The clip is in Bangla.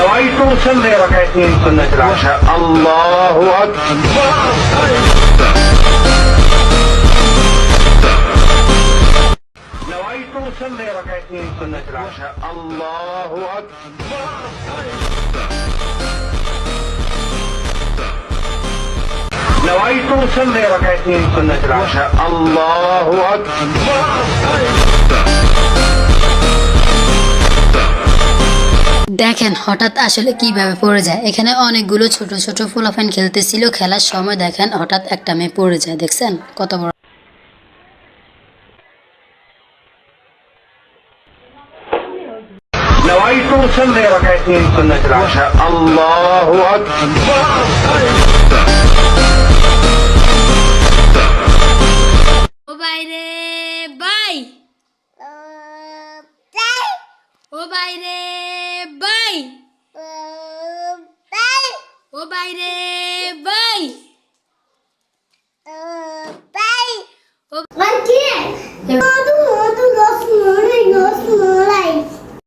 نويت أصلي ركعتين سنة العشاء. الله أكبر. نويت أصلي ركعتين سنة العشاء. الله أكبر. نويت أصلي ركعتين سنة العشاء. الله أكبر. দেখেন হঠাৎ আসলে কিভাবে পড়ে যায় এখানে অনেকগুলো ছোট ছোট ফুলাফান খেলতেছিল খেলার সময় দেখেন হঠাৎ একটা মেয়ে পড়ে যায় দেখছেন কত বড় نويت أصلي ركعتين سنة العشاء الله أكبر ও বাইরে বাই ও বাইরে বাই ও বাইরে বাই One, two.